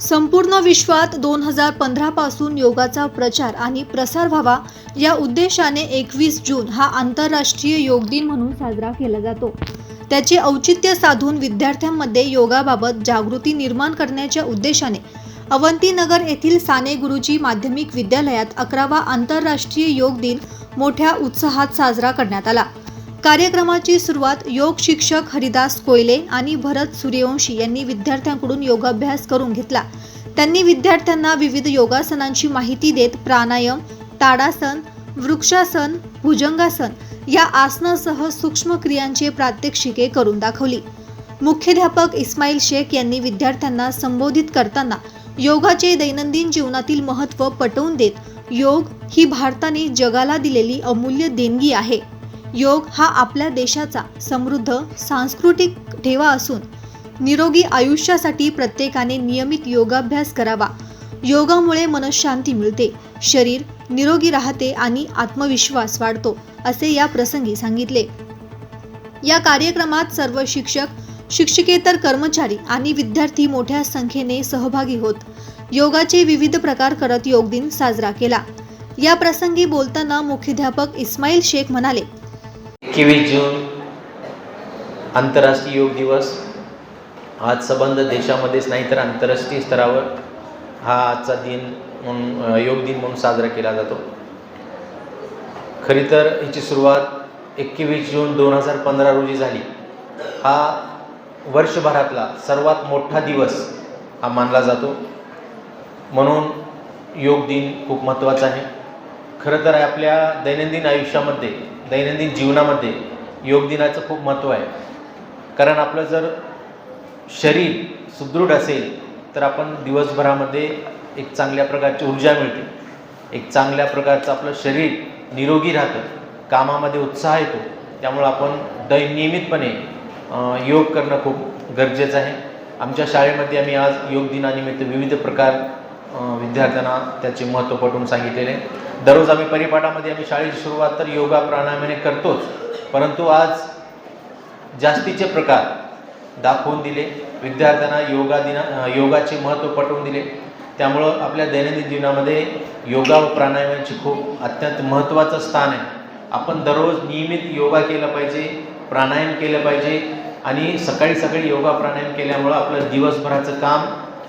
संपूर्ण विश्वात दोन हजार पंधरा पासून योगाचा प्रचार आणि प्रसार व्हावा या उद्देशाने एकवीस जून हा आंतरराष्ट्रीय योग दिन म्हणून साजरा केला जातो. त्याचे औचित्य साधून विद्यार्थ्यांमध्ये योगाबाबत जागृती निर्माण करण्याच्या उद्देशाने अवंतीनगर येथील साने गुरुजी माध्यमिक विद्यालयात अकरावा आंतरराष्ट्रीय योग दिन मोठ्या उत्साहात साजरा करण्यात आला. कार्यक्रमाची सुरुवात योग शिक्षक हरिदास कोयले आणि भरत सूर्यवंशी यांनी विद्यार्थ्यांकडून योगाभ्यास करून घेतला. त्यांनी विद्यार्थ्यांना विविध योगासनांची माहिती देत प्राणायाम ताडासन वृक्षासन भुजंगासन या आसनासह सूक्ष्म क्रियांचे प्रात्यक्षिके करून दाखवली. मुख्याध्यापक इस्माईल शेख यांनी विद्यार्थ्यांना संबोधित करताना योगाचे दैनंदिन जीवनातील महत्त्व पटवून देत योग ही भारताने जगाला दिलेली अमूल्य देणगी आहे. योग हा आपल्या देशाचा समृद्ध सांस्कृतिक ठेवा असून निरोगी आयुष्यासाठी प्रत्येकाने नियमित योगाभ्यास करावा. योगामुळे मनशांती मिळते शरीर निरोगी राहते आणि आत्मविश्वास वाढतो असे या प्रसंगी सांगितले. या कार्यक्रमात सर्व शिक्षक शिक्षकेतर कर्मचारी आणि विद्यार्थी मोठ्या संख्येने सहभागी होत योगाचे विविध प्रकार करत योग दिन साजरा केला. या प्रसंगी बोलताना मुख्याध्यापक इस्माईल शेख म्हणाले एकवीस जून आंतरराष्ट्रीय योग दिवस. आज संबंध देशामध्येच नाही तर आंतरराष्ट्रीय स्तरावर हा आजचा दिन म्हणून योग दिन म्हणून साजरा केला जातो. खरी तर हिची सुरुवात एकवीस जून दोन हजार पंधरा रोजी झाली. हा वर्षभरातला सर्वात मोठा दिवस हा मानला जातो. म्हणून योग दिन खूप महत्त्वाचा आहे. खरं तर आपल्या दैनंदिन आयुष्यामध्ये दैनंदिन जीवनामध्ये योग दिनाचं खूप महत्त्व आहे. कारण आपलं जर शरीर सुदृढ असेल तर आपण दिवसभरामध्ये एक चांगल्या प्रकारची ऊर्जा मिळते. एक चांगल्या प्रकारचं आपलं शरीर निरोगी राहतं कामामध्ये उत्साह येतो. त्यामुळं आपण दै नियमितपणे योग करणं खूप गरजेचं आहे. आमच्या शाळेमध्ये आम्ही आज योग दिनानिमित्त विविध प्रकार विद्यार्थ्यांना त्याचे महत्त्व पटवून सांगितलेले. आहे. दररोज आम्ही परिपाठामध्ये आम्ही शाळेची सुरुवात तर योगा प्राणायामाने करतोच. परंतु आज जास्तीचे प्रकार दाखवून दिले. विद्यार्थ्यांना योगा दिना योगाचे महत्त्व पटवून दिले. त्यामुळं आपल्या दैनंदिन जीवनामध्ये योगा व प्राणायामाचे खूप अत्यंत महत्त्वाचं स्थान आहे. आपण दररोज नियमित योगा केलं पाहिजे प्राणायाम केलं पाहिजे आणि सकाळी सकाळी योगा प्राणायाम केल्यामुळं आपलं दिवसभराचं काम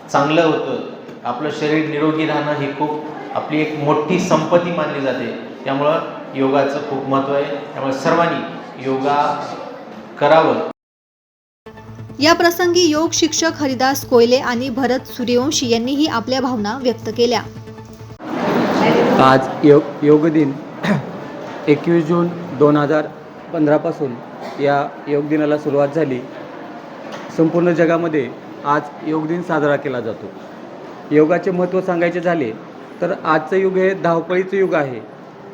चांगलं होतं. आपलं शरीर निरोगी राहणं ही खूप आपली एक मोठी संपत्ती मानली जाते. त्यामुळं योगाचं खूप महत्त्व आहे. त्यामुळे सर्वांनी योगा करावं. या प्रसंगी योग शिक्षक हरिदास कोयले आणि भरत सूर्यवंशी यांनीही आपल्या भावना व्यक्त केल्या. आज योग योग दिन एकवीस जून दोन हजार पंधरापासून या योग दिनाला सुरुवात झाली. संपूर्ण जगामध्ये आज योग दिन साजरा केला जातो. योगाचे महत्त्व सांगायचे झाले तर आजचं युग हे धावपळीचं युग आहे.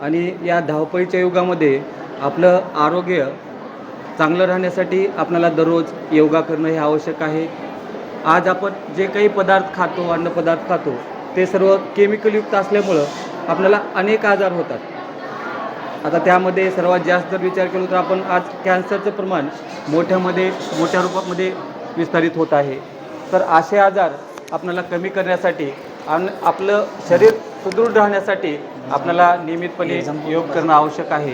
आणि या धावपळीच्या युगामध्ये आपलं आरोग्य चांगलं राहण्यासाठी आपल्याला दररोज योगा करणं हे आवश्यक आहे. आज आपण जे काही पदार्थ खातो अन्नपदार्थ खातो ते सर्व केमिकलयुक्त असल्यामुळं आपल्याला अनेक आजार होतात. आता त्यामध्ये सर्वात जास्त जर विचार केला तर आपण आज कॅन्सरचं प्रमाण मोठ्यामध्ये मोठ्या रूपामध्ये विस्तारित होत आहे. तर असे आजार आपल्याला कमी करण्यासाठी आणि आपलं शरीर सुदृढ राहण्यासाठी आपल्याला नियमितपणे योग करणं आवश्यक आहे.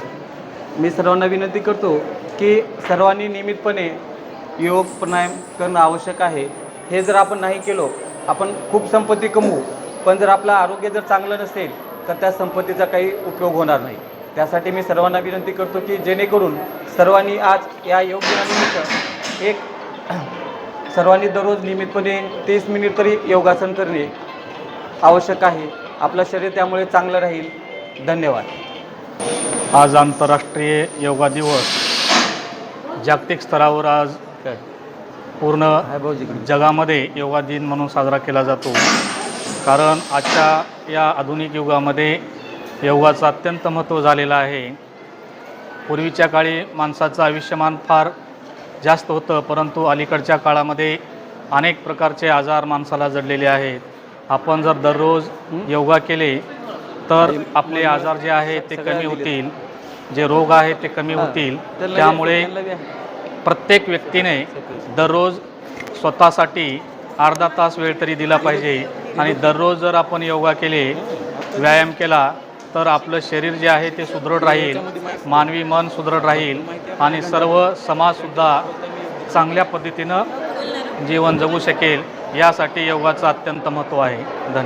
मी सर्वांना विनंती करतो की सर्वांनी नियमितपणे योग प्राणायाम करणं आवश्यक आहे. हे जर आपण नाही केलो आपण खूप संपत्ती कमवू. पण जर आपलं आरोग्य जर चांगलं नसेल तर त्या संपत्तीचा काही उपयोग होणार नाही. त्यासाठी मी सर्वांना विनंती करतो की जेणेकरून सर्वांनी आज या योग दिनानिमित्त एक सर्वांनी दररोज नियमितपणे तीस मिनिट तरी योगासन करणे आवश्यक आहे. आपलं शरीर त्यामुळे चांगलं राहील. धन्यवाद. आज आंतरराष्ट्रीय योगा दिवस. जागतिक स्तरावर आज पूर्ण जगामध्ये योगा दिन म्हणून साजरा केला जातो. कारण आजच्या या आधुनिक युगामध्ये योगाचं अत्यंत महत्त्व झालेलं आहे. पूर्वीच्या काळी माणसाचं आयुष्यमान फार जास्त होतं परंतु अलीकडच्या काळामध्ये अनेक प्रकारचे आजार माणसाला जडलेले आहेत. आपण जर दररोज योगा केले तर आपले आजार जे आहेत ते कमी होतील. जे रोग आहेत ते कमी होतील. त्यामुळे प्रत्येक व्यक्तीने दररोज स्वतःसाठी अर्धा तास वेळ तरी दिला पाहिजे. आणि दररोज जर आपण योगा केले व्यायाम केला तर आपलं शरीर जे आहे ते सुदृढ राहील मानवी मन सुदृढ राहील आणि सर्व समाजसुद्धा चांगल्या पद्धतीनं जीवन जगू शकेल. यासाठी योगाचं अत्यंत महत्त्व आहे. धन्यवाद.